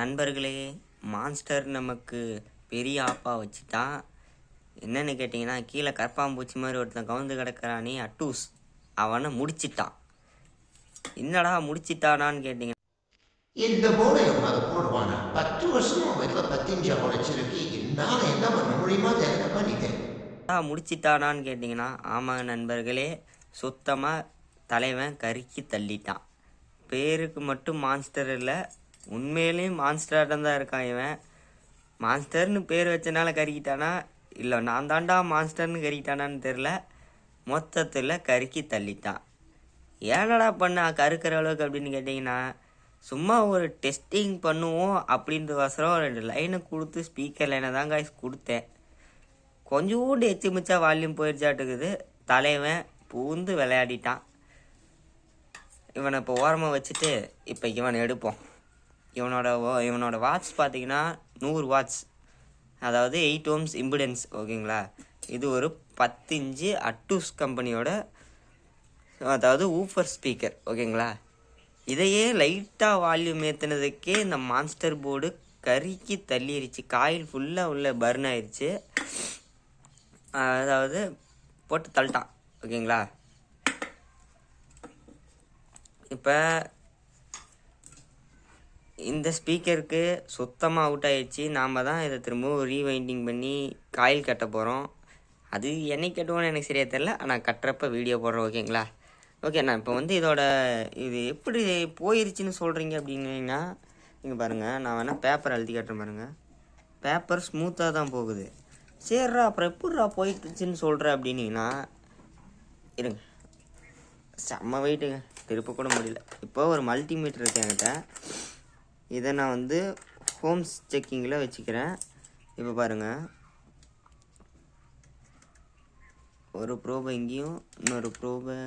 நண்பர்களே மான்ஸ்டர் நமக்கு பெரிய ஆப்பா வச்சுட்டான் என்னன்னு கேட்டிங்கன்னா கீழே கற்பாம்பூச்சி மாதிரி ஒருத்தன் கவுந்து கிடக்கிறானே அட்டூஸ். அவனை முடிச்சிட்டான். என்னடா முடிச்சிட்டானான்னு கேட்டிங்கன்னா இந்த போடையும் அதை போடுவானா? பத்து வருஷமா வீட்டில் பத்திஞ்சா உழைச்சிருக்கு என்னால் என்ன பண்ண முடியுமோ அதை என்ன பண்ணிட்டேன். "ஆ, முடிச்சிட்டானான்னு கேட்டிங்கன்னா ஆமாங்க நண்பர்களே சுத்தமாக தலைவன் கருக்கி தள்ளிட்டான். பேருக்கு மட்டும் மான்ஸ்டர் இல்லை உண்மையிலேயும் மான்ஸ்டர்டம் தான் இருக்கான் இவன். மான்ஸ்டர்னு பேர் வச்சனால கருக்கிட்டானா இல்லை நான் தாண்டா மான்ஸ்டர்னு கருக்கிட்டானான்னு தெரில மொத்தத்தில் கருக்கி தள்ளிட்டான். ஏனடா பண்ணா கருக்கிற அளவுக்கு அப்படின்னு கேட்டிங்கன்னா சும்மா ஒரு டெஸ்டிங் பண்ணுவோம் அப்படின்றவசரம் ரெண்டு லைனை கொடுத்து ஸ்பீக்கர் லைனை தான் காய்ஸ் கொடுத்தேன். கொஞ்சோண்டு எச்சு மிச்சா வால்யூம் போயிடுச்சாட்டுக்குது. தலைவன் பூந்து விளையாடிட்டான். இவனை இப்போ ஓரமாக வச்சுட்டு இப்போ இவனை எடுப்போம். இவனோட வா- இவனோட வாட்ச் பார்த்தீங்கன்னா நூறு வாட்ச் அதாவது எயிட் ஓம்ஸ் இம்பிடன்ஸ் ஓகேங்களா? இது ஒரு பத்து இன்ச்சு அட்டூஸ் கம்பெனியோட அதாவது ஊஃபர் ஸ்பீக்கர் ஓகேங்களா? இதையே லைட்டாக வால்யூம் ஏற்றுனதுக்கே இந்த மான்ஸ்டர் போர்டு கருக்கி தள்ளிருச்சு. காயில் ஃபுல்லாக உள்ள பர்ன் ஆயிடுச்சு அதாவது போட்டு தள்ளிட்டான் ஓகேங்களா? இப்போ இந்த ஸ்பீக்கருக்கு சுத்தமாக அவுட் ஆயிடுச்சு. நாம் தான் இதை திரும்பவும் ரீவைண்டிங் பண்ணி காயில் கட்ட போகிறோம் அது என்னைக்கு கட்டுவோன்னு எனக்கு சரியாக தெரில ஆனால் கட்டுறப்ப வீடியோ போடுறோம் ஓகேங்களா ஓகே நான் இப்போ வந்து இதோட இது எப்படி போயிருச்சுன்னு சொல்கிறீங்க அப்படின்னீங்கன்னா இங்கே பாருங்கள் நான் வேணால் பேப்பர் அழுத்தி கட்டுறேன் பாருங்கள் பேப்பர் ஸ்மூத்தாக தான் போகுது. சரிடா அப்புறம் எப்படிரா போயிடுச்சுன்னு சொல்கிற அப்படின்னீங்கன்னா இருங்க. செம்ம வெயிட்டுங்க திருப்ப கூட முடியல. இப்போ ஒரு மல்டிமீட்டர் இருக்கு என்கிட்ட. இதை நான் வந்து ஹோம்ஸ் செக்கிங்கில் வச்சுக்கிறேன். இப்போ பாருங்கள் ஒரு ப்ரோபை இங்கேயும் இன்னொரு ப்ரோபை.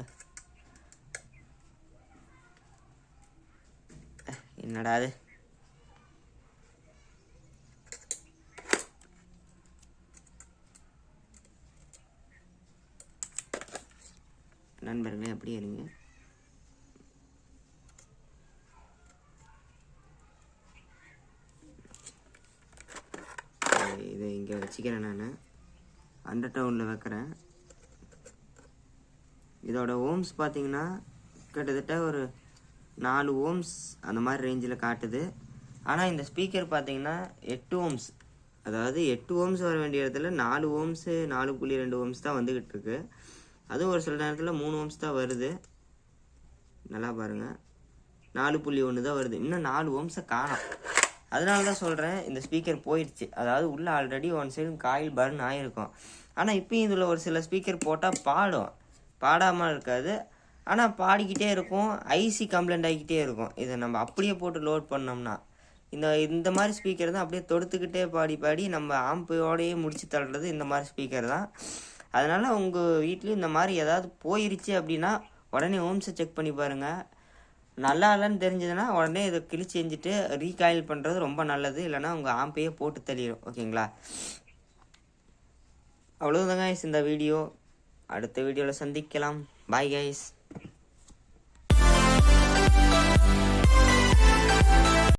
என்னடா அது? நண்பர்களே அப்படியே இருங்க. இதை இங்கே வச்சுக்கிறேன் நான். அண்டர் டவுனில் வைக்கிறேன். இதோட ஓம்ஸ் பார்த்தீங்கன்னா கிட்டத்தட்ட ஒரு நாலு ஓம்ஸ் அந்த மாதிரி ரேஞ்சில் காட்டுது. ஆனால் இந்த ஸ்பீக்கர் பார்த்தீங்கன்னா எட்டு ஓம்ஸ் அதாவது எட்டு ஓம்ஸ் வர வேண்டிய இடத்துல நாலு ஓம்ஸு நாலு புள்ளி ரெண்டு ஓம்ஸ் தான் வந்துக்கிட்டு இருக்கு. அதுவும் ஒரு சில நேரத்தில் மூணு ஓம்ஸ் தான் வருது. நல்லா பாருங்க. நாலு புள்ளி ஒன்று தான் வருது. இன்னும் நாலு ஓம்ஸை காணும். அதனால தான் சொல்கிறேன் இந்த ஸ்பீக்கர் போயிடுச்சு. அதாவது உள்ளே already one side coil burn ஆகிருக்கும் ஆனால் இப்போயும் இதில் ஒரு சில ஸ்பீக்கர் போட்டால் பாடும். பாடாமல் இருக்காது. ஆனால் பாடிக்கிட்டே இருக்கும். ஐசி கம்ப்ளைண்ட் ஆகிக்கிட்டே இருக்கும். இதை நம்ம அப்படியே போட்டு லோட் பண்ணோம்னா. இந்த இந்த மாதிரி ஸ்பீக்கர் தான் அப்படியே தொடுத்துக்கிட்டே பாடி பாடி நம்ம ஆம்பையோடையே முடிச்சு தள்ளுறது இந்த மாதிரி ஸ்பீக்கர் தான். அதனால் உங்கள் வீட்லேயும் இந்த மாதிரி ஏதாவது போயிருச்சு அப்படின்னா உடனே ஹோம்ஸை செக் பண்ணி பாருங்கள் நல்லா இல்லைன்னு தெரிஞ்சதுன்னா உடனே இதை கிழிச்சு செஞ்சுட்டு ரீகாயில் பண்ணுறது ரொம்ப நல்லது. இல்லைன்னா உங்கள் ஆம்பையே போட்டு தள்ளிடும் ஓகேங்களா? அவ்வளோதாங்க இந்த வீடியோ. அடுத்த வீடியோவில் சந்திக்கலாம். Bye guys